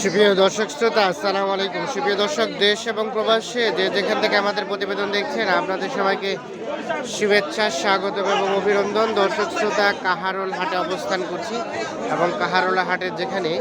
সুপ্রিয় দর্শক শ্রোতা, আসসালামু আলাইকুম। সুপ্রিয় দর্শক, দেশ এবং প্রবাসে যে যেখান থেকে আমাদের প্রতিবেদন দেখছেন, আপনাদের সবাইকে শুভেচ্ছা স্বাগত এবং অভিনন্দন। দর্শক শ্রোতা, কাহারোল হাটে অবস্থান করছি এবং কাহারোলা হাটের যেখানে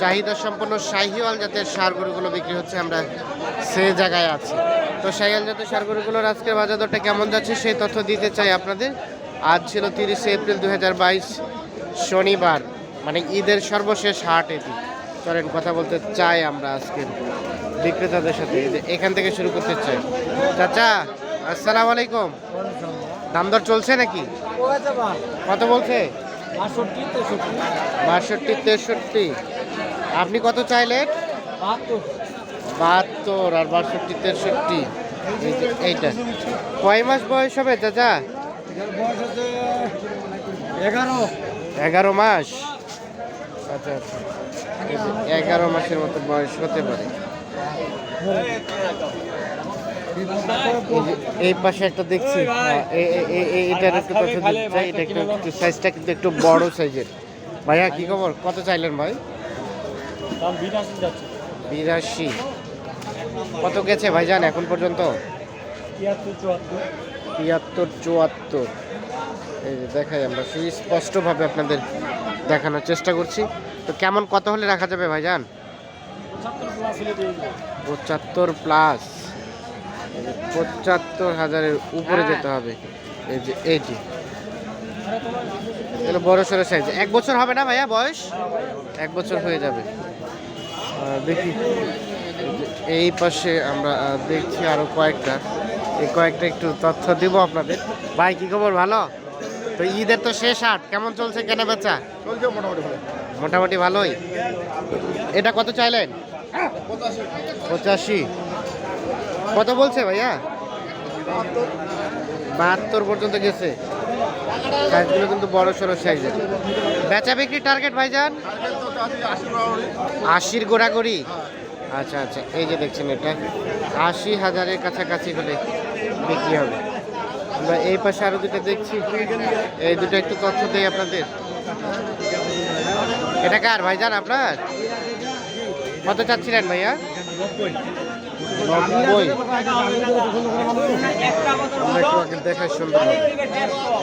চাহিদা সম্পন্ন শাহিওয়াল জাতের সার গরুগুলো বিক্রি হচ্ছে আমরা সে জায়গায় আছি। তো শাহিওয়াল জাতের সার গরুগুলোর আজকের বাজার দরটা কেমন যাচ্ছে সেই তথ্য দিতে চাই আপনাদের। আজ ছিল তিরিশে এপ্রিল দু হাজার বাইশ, শনিবার। মানে ঈদের সর্বশেষ হাট এটি। চলেন কথা বলতে চাই আমরা আজকে বিক্রেতাদের সাথে। এখান থেকে শুরু করতে চাই। চাচা আসসালামু আলাইকুম। দাম দর চলছে নাকি? কত বলছে? বাষট্টি তেষট্টি। আপনি কত চাইলেন? বাহাত্তর আর বাষট্টি তেষট্টি। এইটা। কয় মাস বয়স হবে চাচা? এগারো। এগারো মাস। আচ্ছা আচ্ছা। এগারো মাসের মতো বয়স হতে পারে। এই পাশে একটা দেখছি। হ্যাঁ, এটার একটু এটা একটু সাইজটা কিন্তু একটু বড় সাইজের ভাইয়া কি খবর? কত চাইলেন ভাই? বিরাশি কত গেছে ভাইজান এখন পর্যন্ত? তিয়াত্তর চুয়াত্তর। তিয়াত্তর চুয়াত্তর। এই যে দেখাই আমরা। সুস্পষ্টভাবে আপনাদের দেখানোর চেষ্টা করছি। তো কেমন কত হলে রাখা যাবে ভাইজান? পঁচাত্তর প্লাস। হলে দিয়ে দেবো পঁচাত্তর প্লাস পঁচাত্তর হাজারের উপরে যেতে হবে। এই যে এইটি। এগুলো বড় সড়ো সাইজ এক বছর হবে না ভাইয়া বয়স? এক বছর হয়ে যাবে। দেখি। এই পাশে আমরা দেখছি আরও কয়েকটা। এই কয়েকটা একটু তথ্য দিব আপনাদের। ভাই কি খবর? ভালো? তো ঈদের তো শেষ হাট কেমন চলছে কেনা বেচা? চলছে মোটামুটি ভালো। মোটামুটি ভালোই? এটা কত চাইলেন? পঁচাশি। কত বলছে ভাইয়া? বাহাত্তর পর্যন্ত গেছে। সাইজগুলো কিন্তু বড় সড়ো সাইজের। বেচা বিক্রি টার্গেট ভাইজান? আশির গোড়াগড়ি। আচ্ছা আচ্ছা এই যে দেখছেন এটা। আশি হাজারের কাছাকাছি হলে বিক্রি হবে। আমরা এই পাশে আরও দুটো দেখছি। এই দুটো একটু তথ্য দেই আপনাদের। এটা কার ভাইজান আপনার? কত চাচ্ছিলেন ভাইয়া? নব্বই।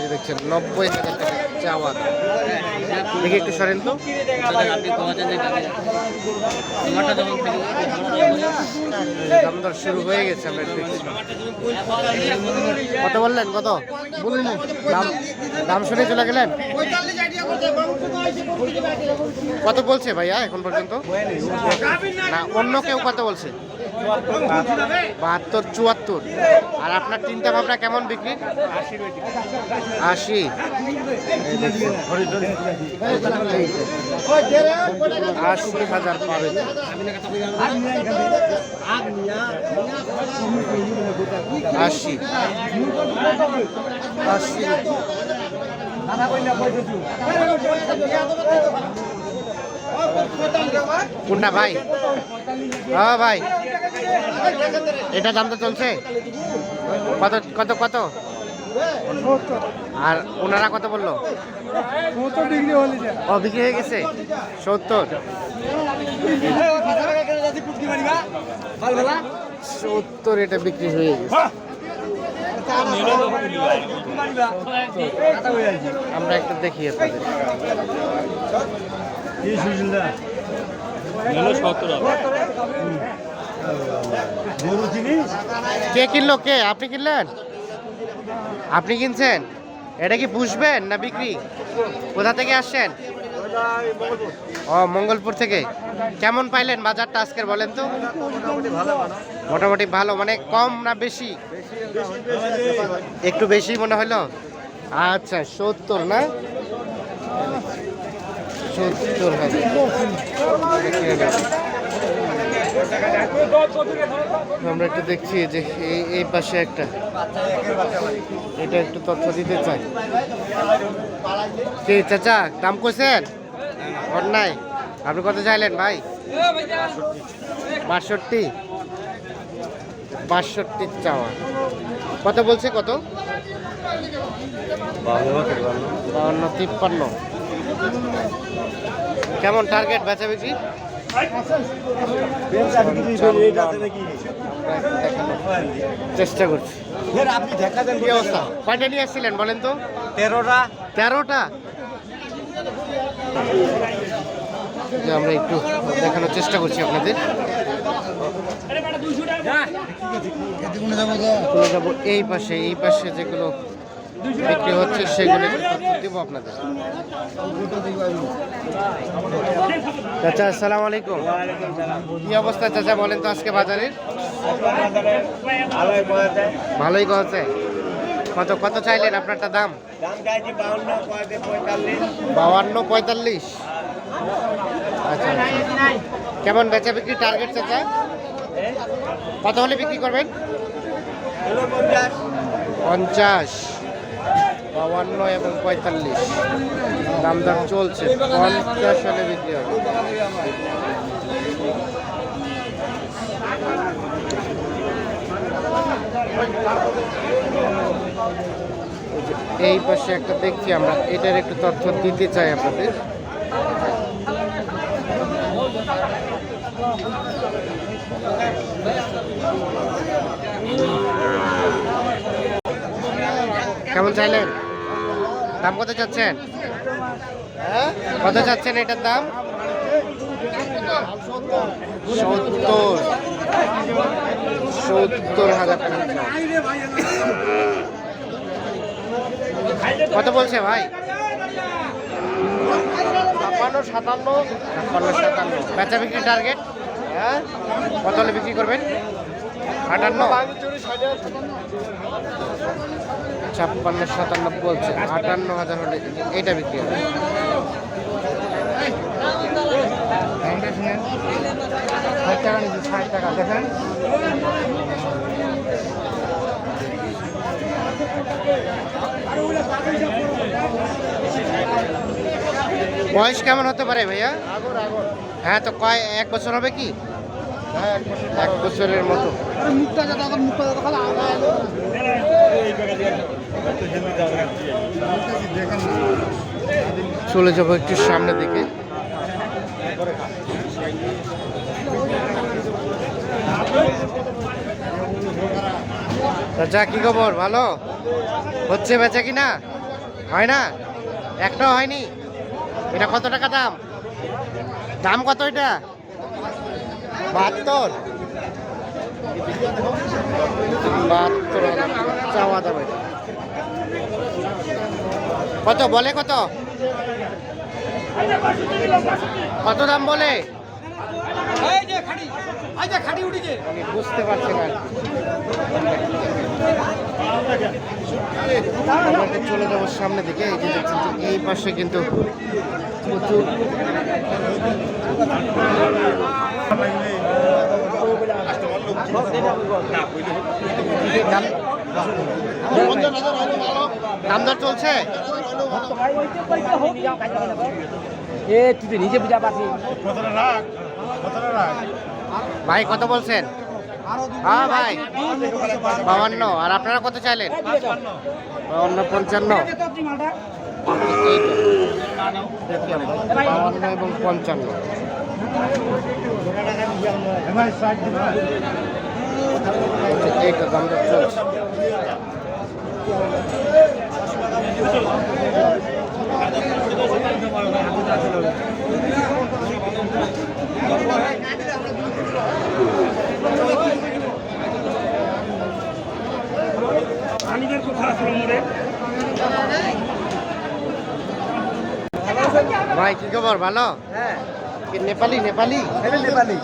যে দেখছেন, নব্বই দেখি একটু সরেন তো। দাম দর শুরু হয়ে গেছে আমরা। কত বললেন, কত? দাম দাম শুনে চলে গেলেন? কত বলছে ভাইয়া এখন পর্যন্ত? না, অন্য কেউ কত বলছে? বাহাত্তর চুয়াত্তর। আর আপনার চিন্তা ভাবনা কেমন বিক্রি? আশি। আশি হাজার পাবে। আশি। আশি। কোনটা ভাই? হ্যাঁ ভাই। এটা দাম তো চলছে? কত কত কত? আর ওনারা কত বলল? ও বিক্রি হয়ে গেছে? সত্তর। সত্তর এটা বিক্রি হয়ে গেছে। আমরা একটু দেখি আপনাদের। কে কিনলো কে? আপনি কিনলেন? আপনি কিনছেন? এটা কি পুষবেন না বিক্রি? কোথা থেকে আসছেন? ও, মঙ্গলপুর থেকে। কেমন পাইলেন বাজারটা আজকের বলেন তো? মোটামুটি ভালো মানে কম না বেশি? একটু বেশি মনে হলো? আচ্ছা সত্তর না? সত্তর হাজার আমরা একটু দেখছি যে এই এই পাশে একটা। এটা একটু তথ্য দিতে চাই। কে, চাচা, দাম করছেন নাই আপনি কত চাইলেন, ভাই? বাষট্টি। বাষট্টি চাওয়া। কত বলছে, কত? বাউন্ন, তিপ্পান্ন। কেমন টার্গেট বেচা বিক্রি চেষ্টা করছি। আপনি দেখা দেন কি অবস্থা? কয়টা নিয়ে আসছিলেন বলেন তো? তেরোটা। তেরোটা? আমরা একটু দেখানোর চেষ্টা করছি আপনাদের। এই পাশে এই পাশে যেগুলো বিক্রি হচ্ছে সেগুলো। দিব আপনাদের। চাচা, আসসালামু আলাইকুম। কি অবস্থা চাচা বলেন তো আজকে বাজারের? ভালোই কছে কত কত চাইলেন আপনারটা দাম? বাউান্ন, পঁয়তাল্লিশ। আচ্ছা আচ্ছা। কেমন বেচা বিক্রি টার্গেট চাচা? কত হলে বিক্রি করবেন? পঞ্চাশ। বাউান্ন এবং পঁয়তাল্লিশ। দাম দাম চলছে, পঞ্চাশ হলে বিক্রি হবে। এই পাশে একটা দেখছি আমরা, এটার একটু তথ্য দিতে চাই আপনাদের। কেমন চাইলেন? দাম কত চাচ্ছেন? কত চাচ্ছেন এটার দাম? সত্তর। সত্তর হাজার কত বলছে ভাই? সাতান্ন। সাতান্ন। বিক্রি টার্গেট হ্যাঁ? কত হলে বিক্রি করবেন? আটান্ন। ছাপ্পান্ন সাতান্ন বলছে। আটান্ন হাজার হলে এইটা বিক্রি হবে। বয়স কেমন হতে পারে ভাইয়া? হ্যাঁ তো কয়, এক বছর হবে কি? এক বছরের মতো। চলে যাব একটু সামনের দিকে। যা, কি খবর? ভালো? হচ্ছে বেচা কি না হয় না? একটাও হয়নি? এটা কত টাকা দাম? দাম কত এটা? বাহাত্তর। চাওয়া কত, বলে কত? কত দাম বলে? বুঝতে পারছি না। চলে যাব সামনে দিকে, এই যে এই পাশে কিন্তু প্রচুর চলছে? এ তুই নিজে বুঝা পারছিস। ভাই কত বলছেন? হ্যাঁ ভাই বাবান্ন আর আপনারা কত চাইলেন? বাউান্ন পঞ্চান্ন। এই তো। দেখলেন, বাউান্ন এবং পঞ্চান্ন এই তো দাম চলছে ভাই কি খবর? ভালো? হ্যাঁ। নেপালি? নেপালি নেপালি।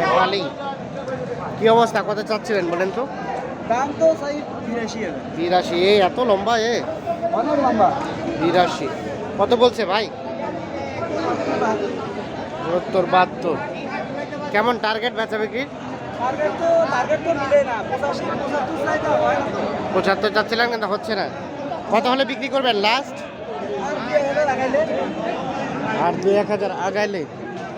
নেপালি। কি অবস্থা? কত চাচ্ছিলেন বলেন তো? দাম তো সাই বিরাশি এই এত লম্বা এ? অনেক লম্বা। বিরাশি কত বলছে ভাই? সত্তর বাহাত্তর। কেমন টার্গেট বেচা বিক্রি? টার্গেট তো টার্গেট তো মিলে না। পঁচাশি পঁচাত্তর চাচ্ছিলেন কিন্তু হচ্ছে না। কত হলে বিক্রি করবেন লাস্ট আর দুই এক হাজার আগাইলে?